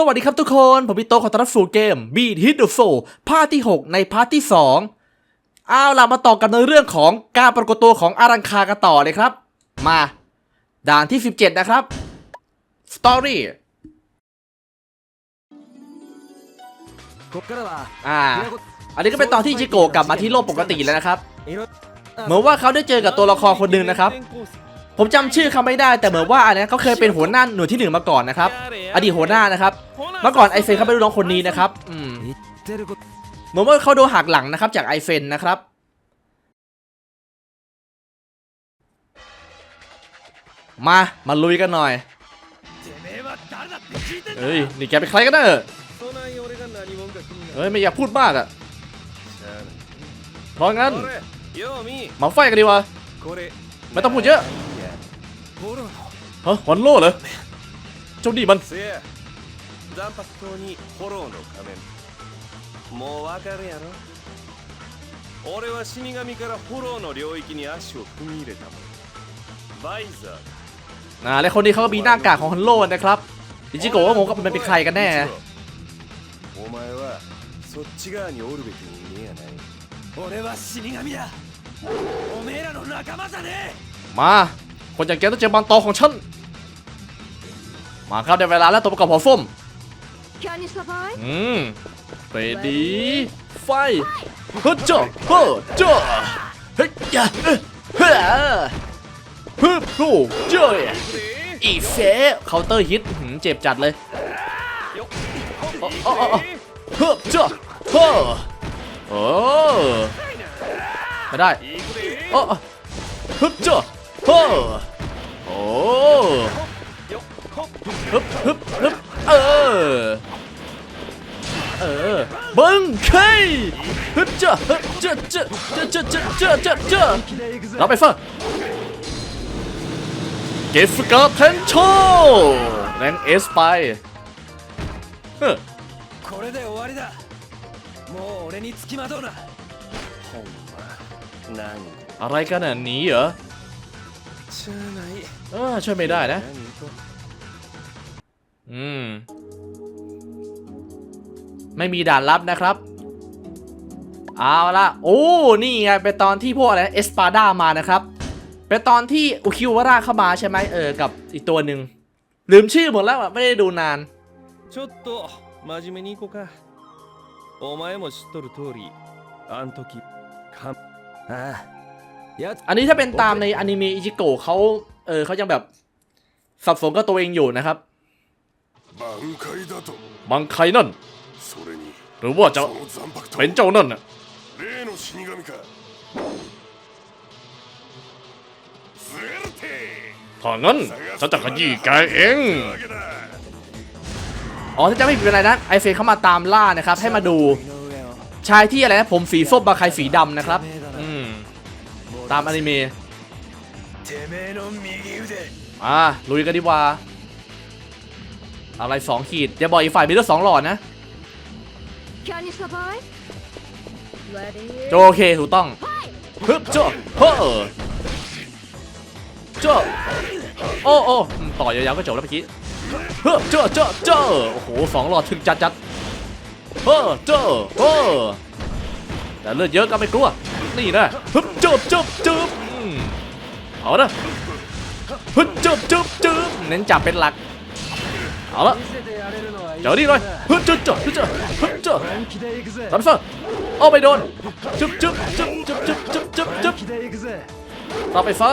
สวัสดีครับทุกคน ผมพี่โตขอต้อนรับสู่เกม Beat Hit the Soul ภาคที่ 6 ในพาร์ที่ 2 เอาล่ะมาต่อกันในเรื่องของการปรากฏตัวของอารังคากันต่อเลยครับ มา ด่านที่ 17 นะครับ Story อ่า อันนี้ก็เป็นตอนที่จิโกะกลับมาที่โลกปกติแล้วนะครับ เหมือนว่าเขาได้เจอกับตัวละครคนหนึ่งนะครับ ผมจำชื่อเขาไม่ได้แต่เหมือนว่าอันนี้เขาเคยเป็นหัวหน้าหน่วยที่หนึ่งมาก่อนนะครับอดีตหัวหน้านะครับเมื่อก่อนไอเฟนเขาเป็นลูกน้องคนนี้นะครับเหมือนว่าเขาโดนหักหลังนะครับ จากไอเฟนนะครับมา มาลุยกันหน่อย เฮ้ย นี่แกเป็นใครกันเนอะเฮ้ย ไม่อยากพูดมากอะเพราะงั้น มาไฟกันดีวะ ไม่ต้องพูดเยอะ ฮะฮอนโลเหรอเจ้านี่มันもうわかるやろ俺は死神からホローの領域に足を踏み入れたもんバイザーอ่าและคนนี้เขาก็มีหน้ากากของฮันโลนะครับดิจิโกะว่าโมกับมันเป็นใครกันแน่お前はそっち側におるべき人間やない俺は死神だおめえらの仲間じゃねえまあ คนอย่างแกต้องเจอบอลตอของฉัน มาครับในเวลาแล้วตัวประกอบหัวส้มอืมไปดีไฟฮึดจ่อฮึดจ่อเฮ้ยยะเฮ้ยฮึบโอ้เจ้าอีเซ่เคาน์เตอร์ฮิตเจ็บจัดเลยฮึบจ่อฮึโอ้ไม่ได้เฮ้ฮึบจ่อ โอ้ よほっ ฮึบฮึบฮึบเออ เออบังเคยฮึบจ้าฮึบจ้าจ้าจ้าจ้าจ้าจ้าจ้าเราไปฟังเกฟกาเทนโชแรงเอสไปเฮ้อ これで終わりだもう俺につきまとうなほんま何 อะไรกันอ่ะหนีเหรอ しゃあない เออช่วยไม่ได้นะ 何と อืม ไม่มีด่านลับนะครับ เอาละโอ้ นี่ไงเป็นตอนที่พวกอะไรเอสปาดามานะครับ เป็นตอนที่อุคิววาร่าเข้ามาใช่ไหมเออ กับอีกตัวหนึ่งลืมชื่อหมดแล้วอะไม่ได้ดูนาน ちょっと真面目に行こうかお前も知っとる通りあん時かああや อันนี้ถ้าเป็นตามในอนิเมะอิจิโกะเขาเออเขายังแบบสับสนกับตัวเองอยู่นะครับบังไคนั่นหรือว่าจะเป็นเจ้านั่นอะถ้างั้นฉันจะขยี้แกเองอ๋อถ้าจะไม่ผิดอะไรนะไอเฟนเข้ามาตามล่านะครับ ให้มาดูชายที่อะไรนะผมสีส้มบาคายสีดำนะครับ ตามอนิเมะมาลุยกันดีกว่าอะไรสองขีดอย่าบอกอีกฝ่ายมีเลือดสองหลอดนะโอเคถูกต้องฮึบโจเฮ้อโจโอ้โอ้ต่อยาวๆก็จบแล้วเมื่อกี้เฮ้อโจ้โจโจโอ้โหสองหลอดถึงจัดจัดเฮ้อโจเฮ้อ แต่เลือดเยอะก็ไม่กลัว นี่นะฮึบจบจบจบเอาละฮึบจบจบจบเน้นจับเป็นหลัก เอาละเจอดีเลยฮึบจบจบฮึบจบฮึบจบซัมเซอร์เอาไปโดนจุบจุบจุบจุบจุบจุบจุบจบต่อไปฟ้า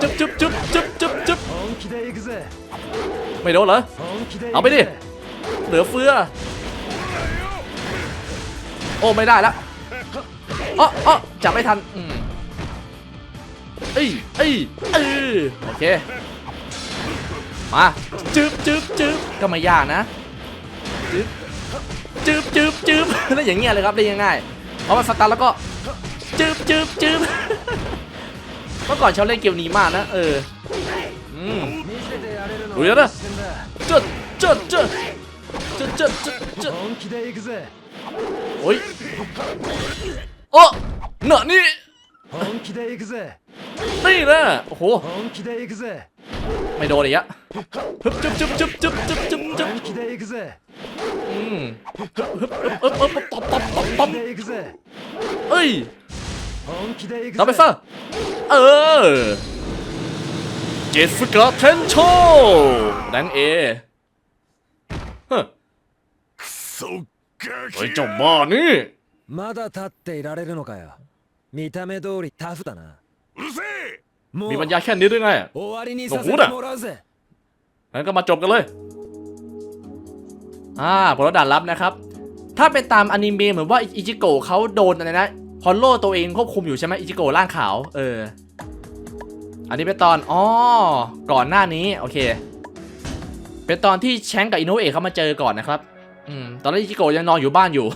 จุบจุบจุบจุบจุบจุบไม่โดนเหรอ เอาไปดิ เหลือเฟือ โอ้ไม่ได้ละ อ๋ออ๋อจับไม่ทันอืมเอ้ยเอ้ยเออโอเค มาจึ๊บจึ๊บจึ๊บก็ไม่ยากนะจึ๊บจึ๊บจึ๊บจึ๊บแล้วอย่างเงี้ยเลยครับได้ง่ายๆพอมันสตาร์แล้วก็จึ๊บจึ๊บจึ๊บเมื่อก่อนชอบเล่นเกมนี้มากนะ เอออืมดูเยอะนะจุดจุดจุดจุดจุดจุดโอ้ย โอ้หนานี่นี่นะโอ้โหไม่โดนเลยอะฮึบจุ๊บจุ๊บจุบจุบจุบจุบจุบฮึบฮึบฮึบฮึบฮึบตบตบตบบเอ้ยดับไปซะเออเจสกาเทนโชดังเอฮะเฮ้ยเจ้าบ้านี่ まだ立っていられるのかよ見た目通りタフだなうるせえも มี う ปัญญาแค่นี้ได้ไง 終わりにさせてさせてももらうぜ งั้นก็มาจบกันเลย อ่าผลด่านลับนะครับ ถ้าเป็นตามอนิเมะเหมือนว่าอิจิโกะเขาโดนอะไรนะฮอลโลตัวเองควบคุมอยู่ใช่ไหมอิจิโกะร่างขาว เออ อันนี้เป็นตอน อ๋อ ก่อนหน้านี้ โอเค เป็นตอนที่แชงก์กับอินโนเอะเขามาเจอก่อนนะครับ อืม ตอนนั้นอิจิโกะยังนอนอยู่บ้านอยู่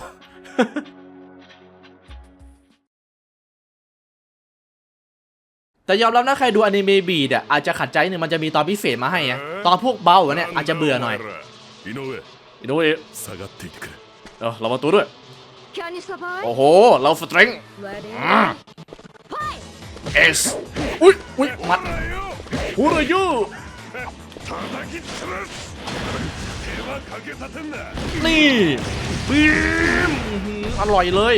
แต่ยอมรับนะใครดูอนิเมะบีดอะอาจจะขัดใจหนึ่งมันจะมีตอนพิเศษมาให้อะตอนพวกเบาเนี่ยอาจจะเบื่อหน่อยอินโนเอะอิโนเอะเออเรามาตัวด้วยโอ้โห เราสเตรงเอสอุ้ยอุ้ยมัดฮูรายูนี่ปีมอร่อยเลย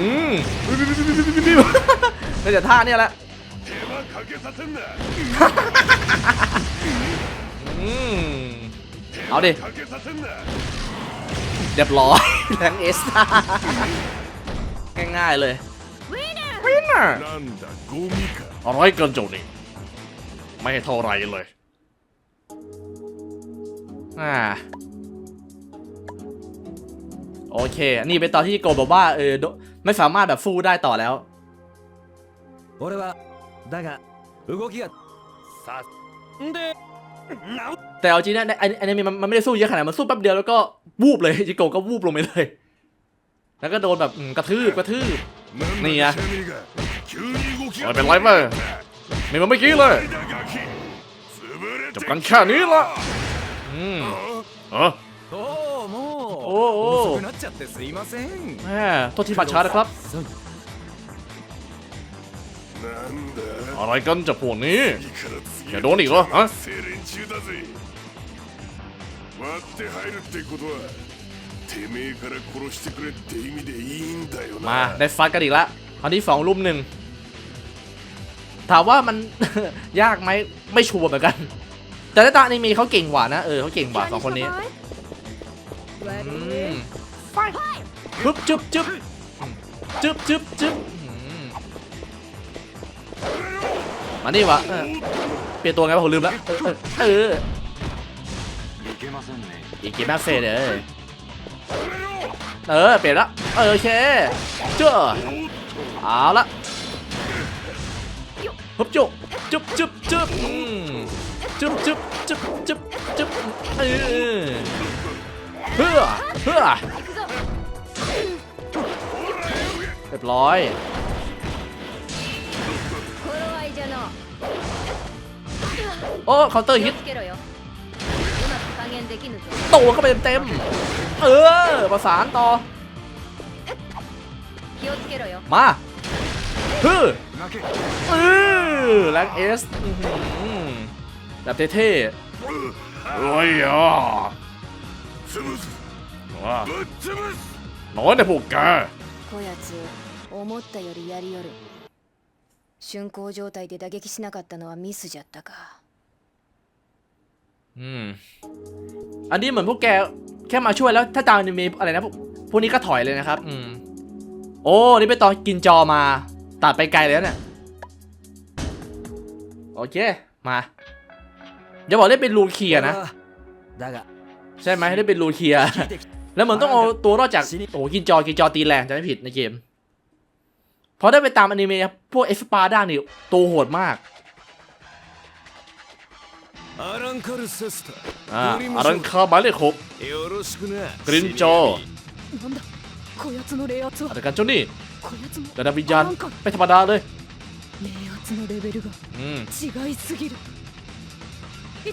อืมน่าจะท่าเนี่ยแหละเอาดิเรียบร้อยแรงเอสง่ายๆเลยวินเนอร์อะไรเกินโจนี่ไม่เท่าไรเลยอ่า โอเค นี่เป็นตอนที่โกบอกว่าเออโดไม่สามารถแบบฟูได้ต่อแล้ว 俺はだが動きがさんでなん แต่เอาจริงนะในอันอันนี้มันมันไม่ได้สู้เยอะขนาดนั้นมันสู้แป๊บเดียวแล้วก็วูบเลย จิโกะก็วูบลงไปเลย แล้วก็โดนแบบอืมกระทืบกระทืบ なんねえやだシャミが急に動き ไม่เป็นไรเว้ยไม่เหมือนเมื่อกี้เลย だガキ潰れ จ て บกันแค่นี้ละอืมเออ โอ้โหแม่ตัวที่มาช้านะครับ อะไรกันจะพวกนี้ อย่าโดนอีกเหรอฮะมาได้ฟัดกันอีกละคราวนี้สองลุ่มหนึ่งถามว่ามัน ยากไหมไม่ชัวร์เหมือนกัน แต่ในตาอนิเมะเขาเก่งกว่านะ เออเขาเก่งกว่าสองคนนี้ survive? อืม Ready? ปึ๊บจึ๊บจึ๊บจึ๊บจึ๊บจึ๊บอืมมานี่วะเออเปลี่ยนตัวไงวะผมลืมแล้วเออเออเอออีกเกมแมสเฟดเออเออเปลี่ยนละเออโอเคเจ้าเอาละฮึบจุ๊บจุ๊บจุ๊บจุ๊บอืมจุ๊บจุ๊บจุ๊บจุ๊บจุ๊บเออ เฮ้อเฮ้อเรียบร้อยโอ้เคาน์เตอร์ฮิตโตูเข้าไปเต็มเออประสานต่อ มาฮึเออแรงเอสแบบเท่ๆโอ้ยอะ 潰す ว้า ぶっ潰す น้อยในพวกแก こやつ思ったよりやりよる竣工状態で打撃しなかったのはミスじゃったか อืม อันนี้เหมือนพวกแกแค่มาช่วยแล้ว ถ้าตามอนิเมะอะไรนะพวกพวกนี้ก็ถอยเลยนะครับ อืม โอ้ นี่เป็นตอนกินจอมา ตัดไปไกลแล้วเนี่ย โอเค มาอย่าบอกได้เป็นลูเคียนะ 俺はだが ใช่ไหมได้เป็นลูเคีย แล้วเหมือนต้องเอาตัวรอดจากโอ้กินจอกินจอตีแรงจะไม่ผิดในเกมพอได้ไปตามอนิเมะพวกเอสปาด้านี่ตัวโหดมากอารังคาร์เซสตาอารังคาบาเลคบกรินจออาการเจ้านี่ระดัวิญญาณไม่ธรรมดาเลย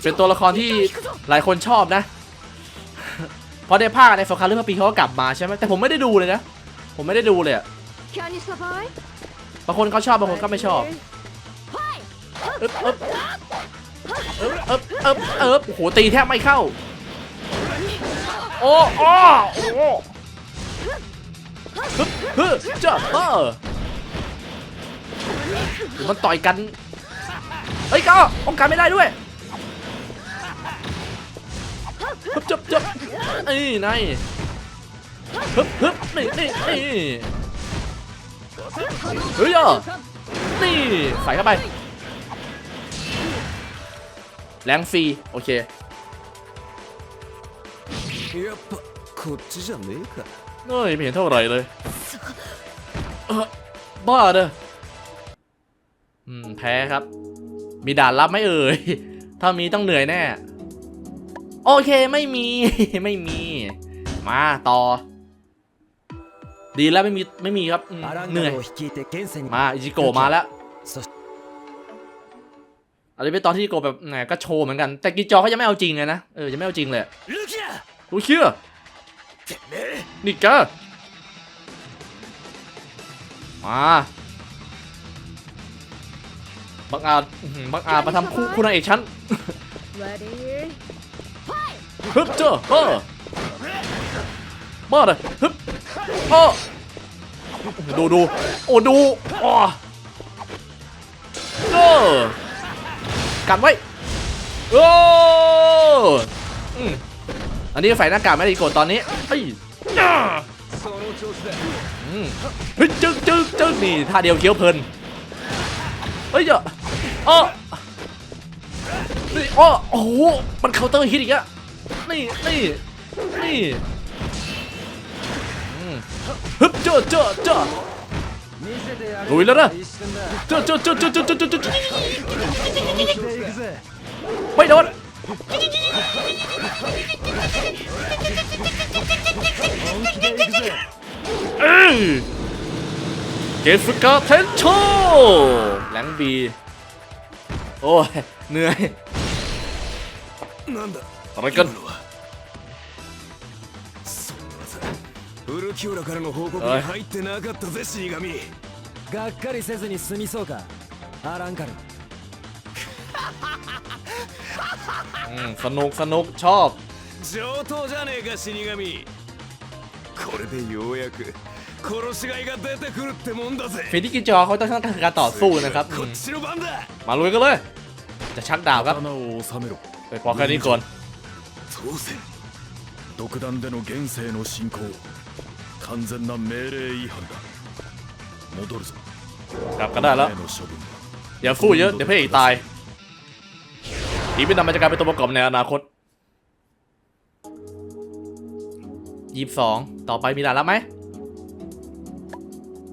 เป็นตัวละครที่หลายคนชอบนะ เพราะในภาคในโฟกัสเรื่องพระปีเขาก็กลับมาใช่ไหมแต่ผมไม่ได้ดูเลยนะ ผมไม่ได้ดูเลยอะ Can you survive? บางคนเขาชอบบางคนก็ไม่ชอบอึ๊บอึ๊บอึ๊บอึ๊บอึ๊บอึ๊บโอ้โหตีแทบไม่เข้า โอ้โอ้โอ้ฮึบฮึบจ้าเออหรือมันต่อยกันเฮ้ยก็ป้องกันไม่ได้ด้วย ฮึบจับจับไอ้นายฮึบฮึบนี่นี่นี่เฮ้ย่ะนี่ใส่เข้าไป แรงฟรีโอเคเฮ้ยไม่เห็นเท่าไหร่เลยบ้าเด้อแพ้ครับ มีด่านรับไหมเอ่ย ถ้ามีต้องเหนื่อยแน่ โอเคไม่มีไม่มี มาต่อ ดีแล้วไม่มีไม่มีครับเหนื่อยมาอิจิโกะมาแล้วอะไรเป็นตอนที่อิจิโกะแบบไหนก็โชว์เหมือนกัน แต่กิจอเขายังไม่เอาจริงเลยนะเออยังไม่เอาจริงเลยรู้เชื่อนี่กะมาบังอาจบังอาจมาทำคู่คุณนายเอกฉัน ฮึบเจ้าเออมาเลยฮึบเออดูดูโอ้ดูอ๋อเออกันไว้โอ้อันนี้ใส่หน้ากากไม่ดีกดตอนนี้ไอ้เฮ้ยจึ๊กจึ๊กจึ๊กนี่ท่าเดียวเคี้ยวเพลินเฮ้ยเจ้าอ้อนี่อ้อโอ้โหมันเคาน์เตอร์ฮิตอีกอะี่นี่นี่ฮึบเจาะเจาะเจาะลุยแล้วนะเจาะเจาะเจาะเจาะเจาะเจาะเจาะไม่โดนเออเกฟกาเทนโชแรงบีโอ้ยเหนื่อยอะไรกัน ウルキオラからの報告おいに入ってなかったぜ死神がっかりせずに済みそうかアランカル อืมสนุกสนุกชอบ 上等じゃねえか死神これでようやく殺しがいが出てくるってもんだぜ ฟินที่กินจอเขาต้องการการต่อสู้นะครับ こっちの番だ มาลุยกันเลย จะชักดาบครับ 刀を収めろ ไปพอแค่นี้ก่อน 当然独断での現世の侵攻 完全な命令違反だ戻るぞ กลับกันได้แล้ว 前の処分 อย่าฟู่เยอะ เดี๋ยวพระเอกตายอีพินามันจะกลายเป็นตัวประกอบในอนาคตยี่สองต่อไปมีด่านแล้วไหม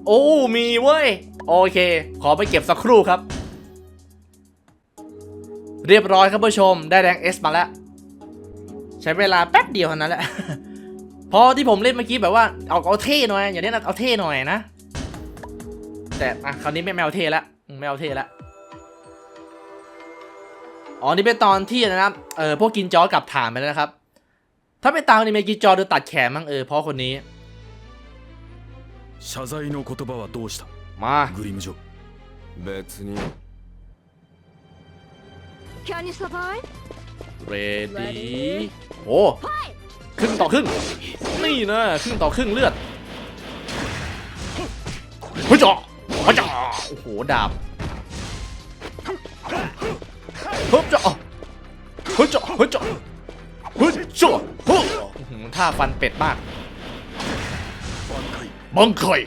โอ้ มีเว้ย โอเค ขอไปเก็บสักครู่ครับ เรียบร้อยครับผู้ชม ได้แรง S มาแล้ว ใช้เวลาแป๊บเดียวเท่านั้นแหละ เ พราะที่ผมเล่นเมื่อกี้แบบว่าเอาเอาเท่หน่อย อย่างนี้นะเอาเท่หน่อยนะ แต่อ่ะคราวนี้ไม่ไม่เอาเท่แล้วอืมไม่เอาเท่แล้ว อ๋อ นี่เป็นตอนที่นะครับ เออ พวกกินจอกลับฐานไปแล้วนะครับ ถ้าเป็นตามอนิเมะกินจอโดนตัดแขนมั้งเออ เพราะคนนี้ 謝罪の言葉はどうした มา グリムジョ別にキャニサバイ เรดี้โอ้ ครึ่งต่อครึ่ง นี่นะครึ่งต่อครึ่งเลือดเฮ้ยจ่อเฮ้ยจ่อโอ้โห ดาบเฮ้ยจ่อเฮ้ยจ่อเฮ้ยจ่อเฮ้ยจ่อโอ้ยท่าฟันเป็ดมากบังเคย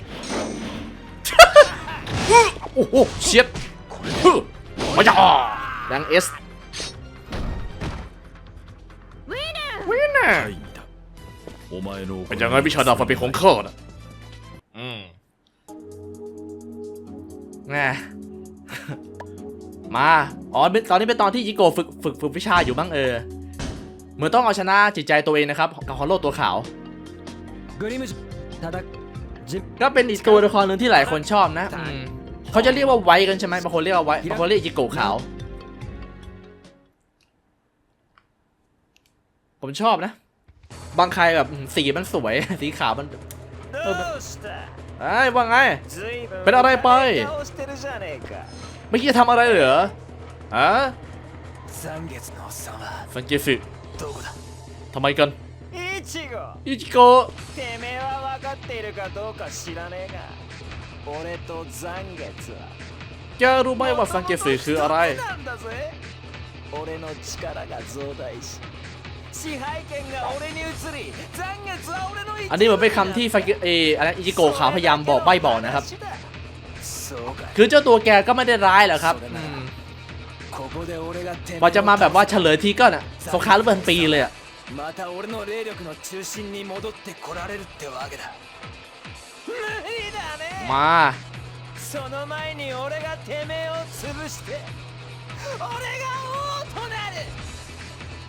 โอ้โหเชียดเฮ้ยมาจ่อดังเอสวินเนอร์ เป็นอย่างไรวิชาดาบฟันเปของข้านะอืนะมา อ๋อตอนนี้เป็นตอนที่ยิโกฝึกฝึกฝึกวิชาอยู่บ้างเออ เหมือนต้องเอาชนะจิตใจตัวเองนะครับ กับฮอลโลตัวขาว ก็เป็นอีกตัวละครหนึ่งที่หลายคนชอบนะเขาจะเรียกว่าไว้กันใช่ไหมบางคนเรียกว่าไว้บางคนเรียกยิโกขาว ผมชอบนะ บางใครแบบสีมันสวย สีขาวมันไอ้ว่าไง เป็นอะไรไป ไม่คิดทำอะไรเหรออะสังเกตสิทำไมกันอิจิโกะแกรู้ไหมว่าสังเกตสือคืออะไร อันนี้เหมือนเป็นคำที่ฟังเกเอออะไรอิจิโกะเขาพยายามบอกใบบอกนะครับ そうか คือเจ้าตัวแกก็ไม่ได้ร้ายหรอกครับอืม ここで俺がてめえ พอจะมาแบบว่าเฉลยทีก็น่ะสงครามระเบิดปีเลยอะ また俺の霊力の中心に戻ってこられるってわけだ無理だね มา その前に俺がてめえを潰して俺が王となる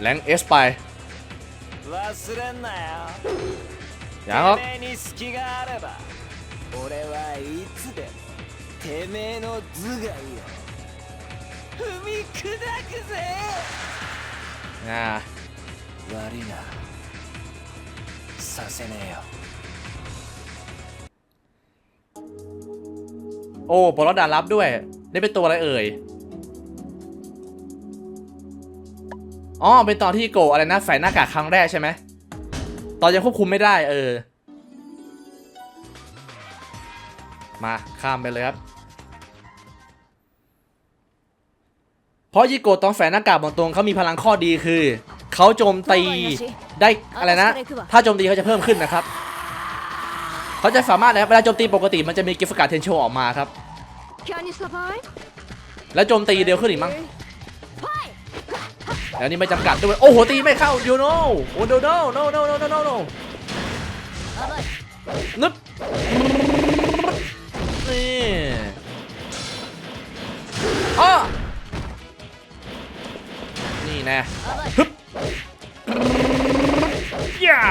แรงเอสไปอย่างครับอ่าโอ้บอลดานรับด้วย ได้เป็นตัวอะไรเอ่ย อ๋อเป็นตอนที่โกอะไรนะใส่หน้ากากครั้งแรกใช่ไหมตอนยังควบคุมไม่ได้เออ มาข้ามไปเลยครับ เพราะยิโกต้องแฝงหน้ากากบนตรงเขามีพลังข้อดีคือ เขาโจมตีได้อะไรนะ ถ้าโจมตีเขาจะเพิ่มขึ้นนะครับ เขาจะสามารถนะเวลาโจมตีปกติมันจะมีกิฟต์การ์ดเทนโชออกมาครับ แล้วโจมตีเดียวขึ้นอีกมั้ง แล้วนี่ไม่จำกัดด้วย โอ้โห ตีไม่เข้ายูโน่โอ้โนโน่โน่โน่โน่โน่โน่โน่นึบนี่อ้อนี่แนะฮึบย่า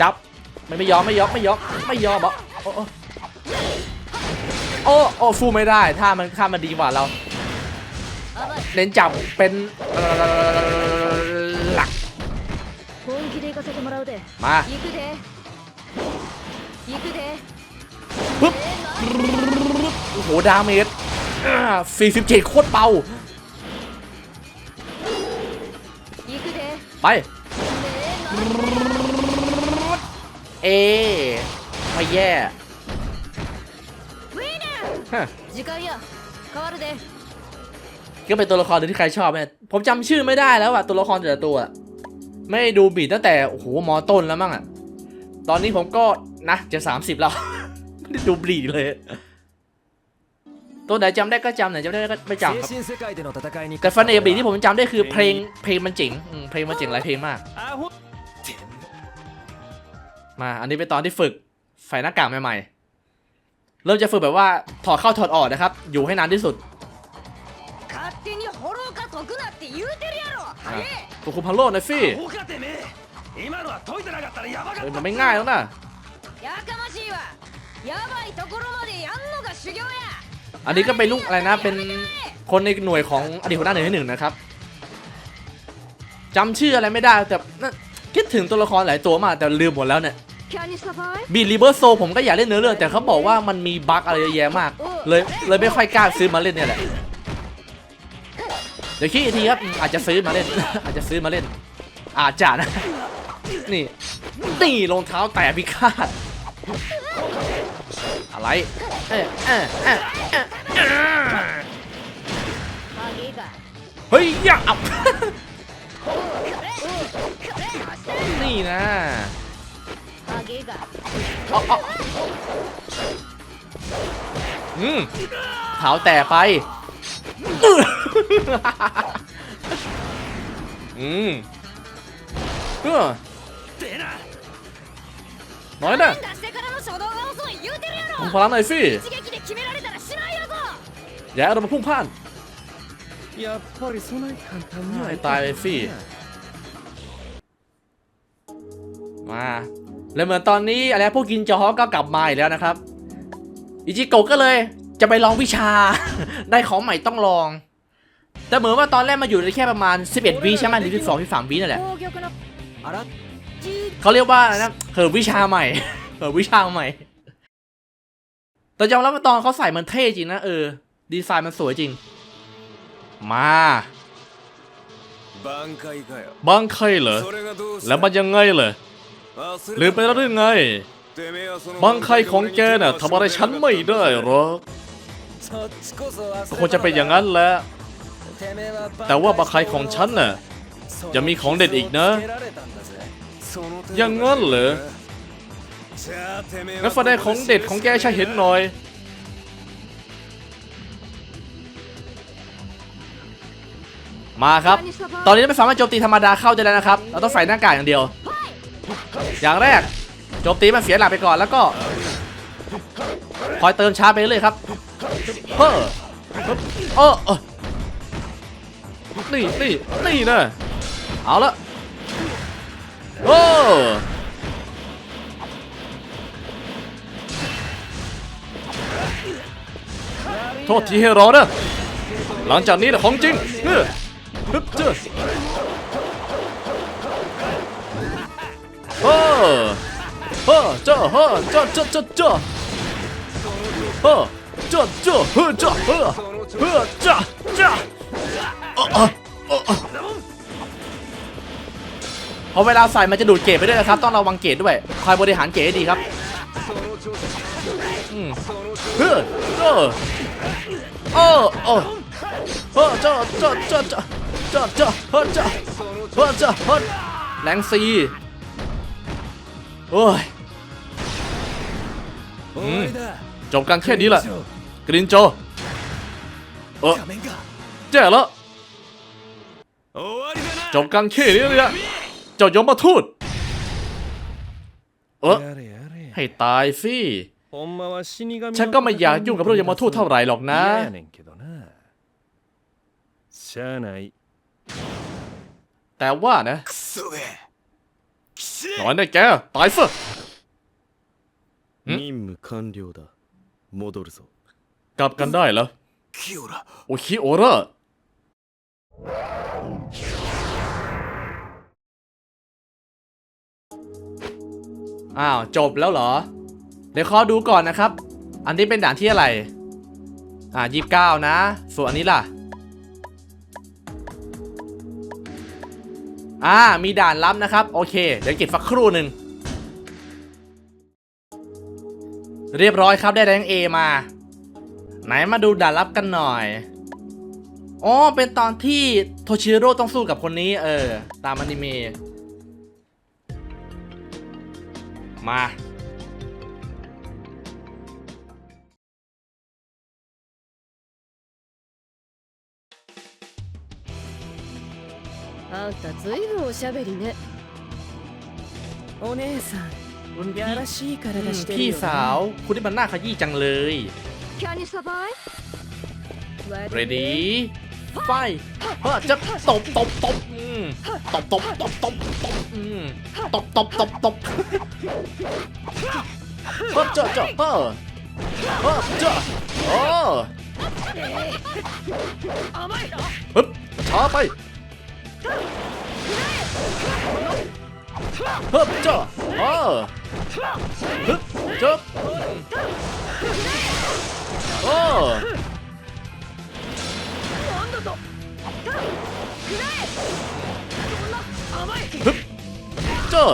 จับไม่ไม่ยอมไม่ยอมไม่ยอมไม่ยอมบอกโอ้โอ้ฟูไม่ได้ถ้ามันข้ามันดีกว่าเรา เน้นจับเป็นหลักมาปึ๊บโอ้โห ดาเมจ44โคตรเบาไป เอ ไม่แย่ฮะ ก็เป็นตัวละครที่ใครชอบเนี่ยผมจำชื่อไม่ได้แล้วอะตัวละครแต่ละตัว ไม่ดูบีดตั้งแต่โอ้โหมอต้นแล้วมั้งอะตอนนี้ผมก็นะจะสามสิบแล้วไม่ได้ดูบีดเลย ตัวไหนจำได้ก็จำไหนจำได้ก็ไม่จำครับแต่ฟันเอบีที่ผมจำได้คือเพลงเพลงมันเจ๋งเพลงมันเจ๋งหลายเพลงมาก มาอันนี้เป็นตอนที่ฝึกใส่หน้ากากใหม่ๆเริ่มจะฝึกแบบว่าถอดเข้าถอดออกนะครับ อยู่ให้นานที่สุด 言うてるやろ อ่ะตัวคุมฮัลโหลหนะฟี่ ほかてめえ今のは解いてなかったらやばか เอ っ อมันไม่ง่ายแล้วนะ やかましいわやばいところまでやんのが修行や อันนี้ก็เป็นลูกอะไรนะ เป็นคนในหน่วยของอดีตหัวหน้าหนึ่งที่หนึ่งนะครับจำชื่ออะไรไม่ได้แต่น่าคิดถึงตัวละครหลายตัวมากแต่ลืมหมดแล้วเนี่ย キャニスパイ บีรีเบอร์โซผมก็อยากเล่นเนื้อเรื่องแต่เขาบอกว่ามันมีบั๊กอะไรเยอะแยะมาก เลยเลยไม่ค่อยกล้าซื้อมาเล่นเนี่ยแหละ เดี๋ยวคิดอีกทีครับ อาจจะซื้อมาเล่น อาจจะซื้อมาเล่น อาจจะนะ นี่ตีรองเท้าแต่พิฆาต อะไรเฮ้ยอย่าเอานี่นะเอออืมเท้าแต่ไป อืมเออน้อยนะพุ่งพลังหน่อยสิอย่าเอามาพุ่งพ่านไอ้ตายสิมาและเหมือนตอนนี้อะไรพวกกินจอฮอก็กลับมาอีกแล้วนะครับ อิจิโกะก็เลยจะไปลองวิชา ได้ของใหม่ต้องลอง แต่เหมือนว่าตอนแรกมาอยู่ได้แค่ประมาณ 11วิใช่ไหมหรือ12 13วินั่นแหละเขาเรียกว่านะเหินวิชาใหม่เหินวิชาใหม่ แต่ยอมรับว่าตอนเขาใส่มันเท่จริงนะเออ ดีไซน์มันสวยจริง มาบังเคยเหรอ แล้วมันยังไงเหรอหรือไปแล้รื่องไงบังใครของแกน่ะทำอะไรฉันไม่ได้หรอกคงจะเป็นอย่างนั้นแหละ แต่ว่าบัคไคของฉันน่ะยังมีของเด็ดอีกนะ ยังงั้นเหรองั้นแได้ของเด็ดของแกใช่เห็นหน่อย มาครับ ตอนนี้ไม่สามารถโจมตีธรรมดาเข้าได้แล้วนะครับ เราต้องใส่หน้ากากอย่างเดียว อย่างแรกโจมตีมันเสียหลักไปก่อนแล้วก็คอยเติมชาไปเรื่อยครับเพ้อเออ นี่นี่นี่นะเอาละโอ้โทษทีให้รอเนอะหลังจากนี้นะของจริงเฮ้อฮึบเจ้อเฮ้อเฮ้อเจ้าเฮ้อเจ้าเจ้าเจ้าเจ้าเฮ้อเจ้าเจ้าเฮ้อเจ้าเฮ้อเฮ้อเจ้าเจ้า พอเวลาใส่มันจะดูดเกรไปด้วยนะครับ ต้องระวังเกรด้วย คอยบริหารเกรให้ดีครับอืมเฮ้อเจ้โอ้โออเฮ้อเจ้อเจ้อเจ้อเจ้อเจ้อเจ้อเฮ้อเจ้อเฮ้อเจ้อเฮ้อแรงซีโอ้ยจบกันแค่นี้แหละกรินโจเออเจ๋อแล้ว จงกังเช่นี่เยเจ้ายมทูตเออให้ตายสิฉันก็ไม่อยากยุ่งกับพวกยมทูตเท่าไหร่หรอกนะแต่ว่านะนอนได้แกตายซะกลับกันได้เหรอโอคิโอระ อ้าว จบแล้วเหรอ เดี๋ยวขอดูก่อนนะครับ อันนี้เป็นด่านที่อะไร อ่ายี่สิบเก้านะ ส่วนอันนี้ล่ะ อ่า มีด่านลับนะครับ โอเค เดี๋ยวเก็บสักครู่หนึ่ง เรียบร้อยครับได้แรงเอมา ไหนมาดูด่านลับกันหน่อยอ๋อเป็นตอนที่โทชิโร่ต้องสู้กับคนนี้ เออ ตามอนิเมะ มา あんたずいぶんおしゃべりねお姉さん รุ่นพี่ やらしい体して พี่ るよ สาว คุณที่มันหน้าขยี้จังเลย キャニサバイ ready ไฟเฮ้อจะตบตบตบ อืมตบตบตบตบตบอืมตบตบตบตบเฮ้อเจ้าเจ้าเฮึบเจอ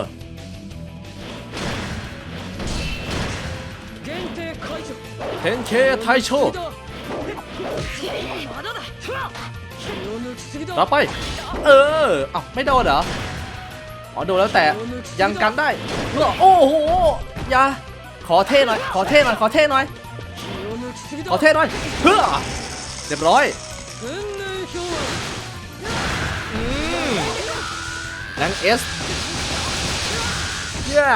เทนเคไทโชรับไป เอออ้าวไม่โดนเหรอ อ๋อโดนแล้วแต่ยังกันได้เหรอโอ้โหอย่าขอเท่หน่อย ขอเท่หน่อย ขอเท่หน่อย ขอเท่หน่อย เพื่อเรียบร้อย นังเอสเย้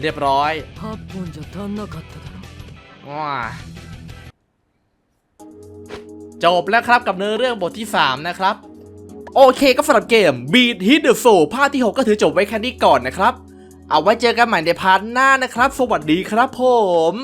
เรียบร้อยว้าจบแล้วครับกับเนื้อเรื่องบทที่ 3 นะครับ โอเคก็สำหรับเกม Beat Hit the Soul ภาคที่ 6 ก็ถือจบไว้แค่นี้ก่อนนะครับ เอาไว้เจอกันใหม่ในพาร์ทหน้านะครับ สวัสดีครับผม